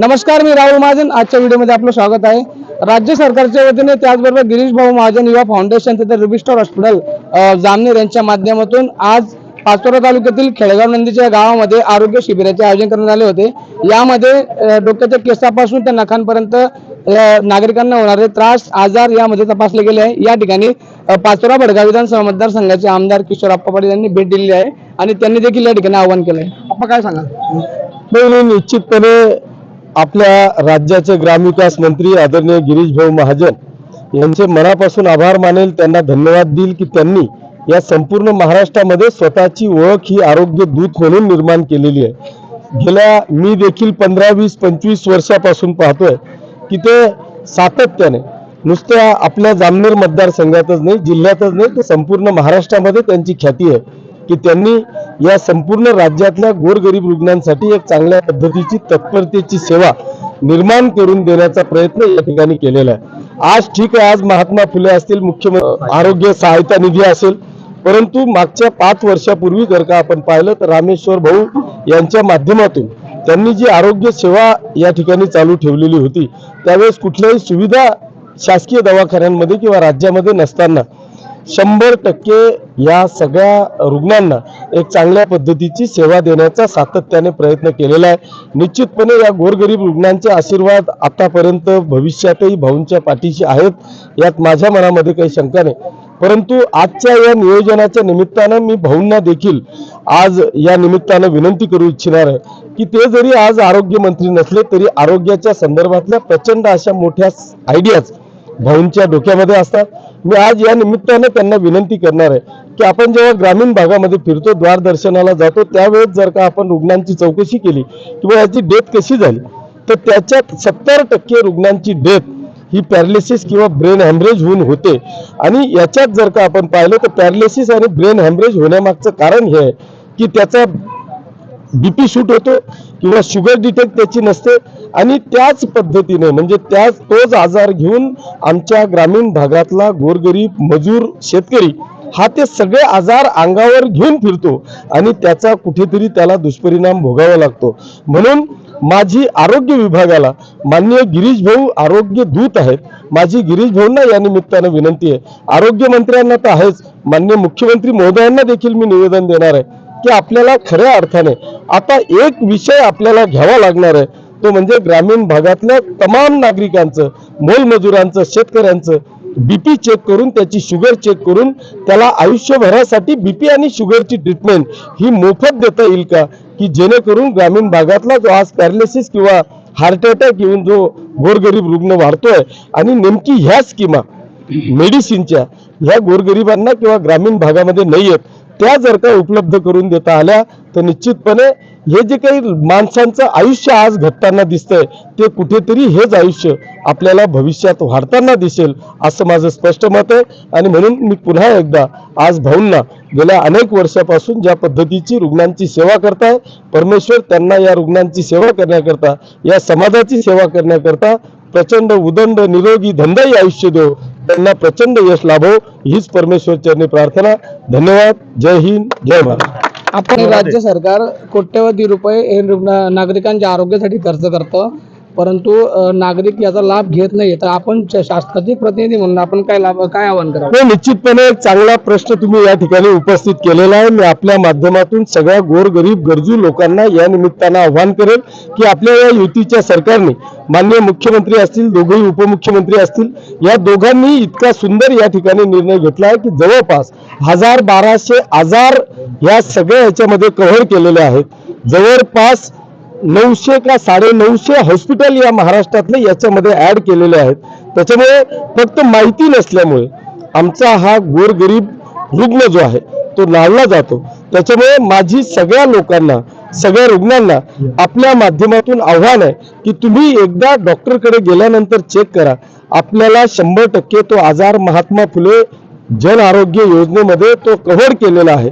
नमस्कार मी राहुल महाजन. आजच्या व्हिडिओमध्ये आपलं स्वागत आहे. राज्य सरकारच्या वतीने त्याचबरोबर गिरीश भाऊ महाजन युवा फाउंडेशन तथा रुबिस्टॉर हॉस्पिटल जामनेर यांच्या माध्यमातून आज पाचोरा तालुक्यातील खेळगाव नंदीच्या गावामध्ये आरोग्य शिबिराचे आयोजन करण्यात आले होते. यामध्ये डोक्याच्या केसापासून त्या नखांपर्यंत नागरिकांना होणारे त्रास आजार यामध्ये तपासले गेले आहे. या ठिकाणी पाचोरा भडगाव विधानसभा मतदारसंघाचे आमदार किशोर अप्पा पाटील यांनी भेट दिलेली आहे आणि त्यांनी देखील या ठिकाणी आवाहन केलं आहे आपण काय सांगाल? नाही निश्चितपणे आपल्या राज्याचे ग्रामविकास मंत्री आदरणीय गिरीश भाऊ महाजन यांचे मनापासून आभार मानेल त्यांना धन्यवाद देईल की त्यांनी या संपूर्ण महाराष्ट्रामध्ये स्वतःची ओळख ही आरोग्य दूत म्हणून निर्माण केलेली आहे. गेल्या मी देखील पंधरा वीस पंचवीस वर्षापासून पाहतोय की ते सातत्याने नुसत्या आपल्या जामनेर मतदारसंघातच नाही जिल्ह्यातच नाही तर संपूर्ण महाराष्ट्रामध्ये त्यांची ख्याती आहे. की त्यांनी या संपूर्ण राज्यातल्या गोरगरीब रुग्णांसाठी एक चांगल्या पद्धतीची तत्परतेची सेवा निर्माण करून देण्याचा प्रयत्न या ठिकाणी केलेला आहे. आज ठीक आहे आज महात्मा फुले असतील मुख्यमंत्री आरोग्य सहायता निधी असेल परंतु मागच्या पाच वर्षापूर्वी जर का आपण पाहिलं तर रामेश्वर भाऊ यांच्या माध्यमातून त्यांनी जी आरोग्य सेवा या ठिकाणी चालू ठेवलेली होती त्यावेळेस कुठल्याही सुविधा शासकीय दवाखान्यांमध्ये किंवा राज्यामध्ये नसताना शंभर टक्के या सगळ्या रुग्णांना एक चांगल्या पद्धतीची सेवा देण्याचा सातत्याने प्रयत्न केलेला आहे. निश्चितपणे या गोरगरीब रुग्णांचे आशीर्वाद आतापर्यंत भविष्यातही भाऊंच्या पाठीशी आहेत यात माझ्या मनामध्ये काही शंका नाही. परंतु आजच्या या नियोजनाच्या निमित्तानं मी भाऊंना देखील आज या निमित्तानं विनंती करू इच्छिणार आहे की ते जरी आज आरोग्यमंत्री नसले तरी आरोग्याच्या संदर्भातल्या प्रचंड अशा मोठ्या आयडियाज भाऊंच्या डोक्यामध्ये असतात. मी आज या निमित्तानं त्यांना विनंती करणार आहे की आपण जेव्हा ग्रामीण भागामध्ये फिरतो द्वारदर्शनाला जातो त्यावेळेस जर का आपण रुग्णांची चौकशी केली किंवा याची डेथ कशी झाली तर त्याच्यात सत्तर टक्के रुग्णांची डेथ ही पॅरालिसिस किंवा ब्रेन हॅमरेज होऊन होते. आणि याच्यात जर का आपण पाहिलं तर पॅरालिसिस आणि ब्रेन हॅमरेज होण्यामागचं कारण हे आहे की त्याचा बीपी शूट होतो किंवा शुगर डिटेक्ट त्याची नसते. आणि त्याच पद्धतीने म्हणजे त्याच तोच आजार घेऊन आमच्या ग्रामीण भागातला गोरगरीब मजूर शेतकरी हा ते सगळे आजार अंगावर घेऊन फिरतो आणि त्याचा कुठेतरी त्याला दुष्परिणाम भोगावा लागतो. म्हणून माझी आरोग्य विभागाला माननीय गिरीश भाऊ आरोग्य दूत आहेत. माझी गिरीश भाऊंना या निमित्तानं विनंती आहे. आरोग्य मंत्र्यांना तर आहेच. माननीय मुख्यमंत्री महोदयांना देखील मी निवेदन देणार आहे की आपल्याला खऱ्या अर्थाने आता एक विषय आपल्याला घ्यावा लागणार आहे. तो म्हणजे ग्रामीण भागातल्या तमाम नागरिकांचं मोलमजुरांचं शेतकऱ्यांचं बीपी चेक करून त्याची शुगर चेक करून त्याला आयुष्यभरासाठी बीपी आणि शुगरची ट्रीटमेंट ही मोफत देता येईल का? की जेणेकरून ग्रामीण भागातला जो आज पॅरालिसिस किंवा हार्ट अटॅक येऊन जो गोरगरीब रुग्ण वाढतोय आणि नेमकी ह्या स्कीमा मेडिसिनच्या ह्या गोरगरिबांना किंवा ग्रामीण भागामध्ये नाही आहेत त्या जर का उपलब्ध करून देता आल्या तर निश्चितपणे हे जे काही माणसांचं आयुष्य आज घटताना दिसतंय ते कुठेतरी हेच आयुष्य आपल्याला भविष्यात वाढताना दिसेल असं माझं स्पष्ट मत आहे. आणि म्हणून मी पुन्हा एकदा आज भाऊंना गेल्या अनेक वर्षापासून ज्या पद्धतीची रुग्णांची सेवा करताय परमेश्वर त्यांना या रुग्णांची सेवा करण्याकरता या समाजाची सेवा करण्याकरता प्रचंड उदंड निरोगी धंदाही आयुष्य देव त्यांना प्रचंड यश लाभो हीच परमेश्वर चरणी प्रार्थना. धन्यवाद. जय हिंद जय भारत. आपण राज्य सरकार कोट्यवधी रुपये हे रुग्ण नागरिकांच्या आरोग्यासाठी खर्च करतं. परंतु नागरिक याचा लाभ घेत नाही तर आपण श- शासनाचे प्रतिनिधी म्हणून आपण काय लाभ काय आवाहन करावं? निश्चितपणे एक चांगला प्रश्न तुम्ही या ठिकाणी उपस्थित केलेला आहे. मी आपल्या माध्यमातून सगळ्या गोरगरीब गरजू लोकांना या निमित्तानं आव्हान करेल की आपल्या या युतीच्या सरकारने माननीय मुख्यमंत्री असतील दोघेही उपमुख्यमंत्री असतील या दोघांनी इतका सुंदर या ठिकाणी निर्णय घेतला आहे की जवळपास हजार बाराशे आजार या सगळ्या याच्यामध्ये कव्हर केलेले आहेत. जवळपास नऊशे का साडे नऊशे हॉस्पिटल या महाराष्ट्रातले याच्यामध्ये ऍड केलेले आहेत. त्याच्यामुळे फक्त माहिती नसल्यामुळे आमचा हा गोरगरीब रुग्ण जो आहे तो लावला जातो. त्याच्यामुळे माझी सगळ्या लोकांना सगळ्या रुग्णांना आपल्या माध्यमातून आव्हान आहे की तुम्ही एकदा डॉक्टरकडे गेल्यानंतर चेक करा. आपल्याला शंभर टक्के तो आजार महात्मा फुले जन आरोग्य योजनेमध्ये तो कव्हर केलेला आहे.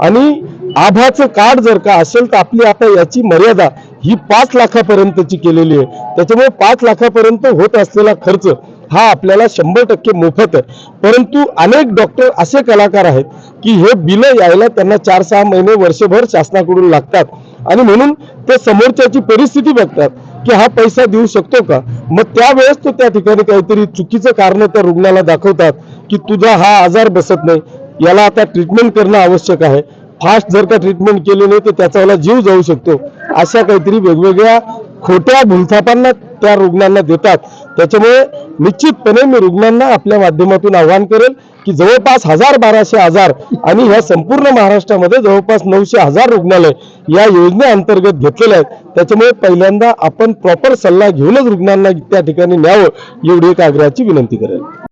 आणि आभाचं कार्ड जर का असेल तर आपली आता याची मर्यादा ही पाच लाखापर्यंतची केलेली आहे. त्याच्यामुळे पाच लाखापर्यंत होत असलेला खर्च हा आपल्याला शंभर टक्के मोफत आहे. परंतु अनेक डॉक्टर असे कलाकार आहेत की हे बिलं यायला त्यांना चार सहा महिने वर्षभर शासनाकडून लागतात. आणि म्हणून ते समोरच्याची परिस्थिती बघतात की हा पैसा देऊ शकतो का? मग त्यावेळेस तो त्या ठिकाणी काहीतरी चुकीचं कारण त्या रुग्णाला दाखवतात की तुझा हा आजार बसत नाही. याला आता ट्रीटमेंट करणं आवश्यक आहे. फास्ट जर का ट्रीटमेंट केली नाही तर त्याचा जीव जाऊ शकतो. अशा काहीतरी वेगवेगळ्या खोट्या भूलथापांना त्या रुग्णांना देतात. त्याच्यामुळे निश्चितपणे मी रुग्णांना आपल्या माध्यमातून आवाहन करेल की जवळपास हजार बाराशे हजार आणि ह्या संपूर्ण महाराष्ट्रामध्ये जवळपास नऊशे हजार रुग्णालय या योजनेअंतर्गत घेतलेले आहेत. त्याच्यामुळे पहिल्यांदा आपण प्रॉपर सल्ला घेऊनच रुग्णांना त्या ठिकाणी न्यावं एवढी एक आग्रहाची विनंती करेल.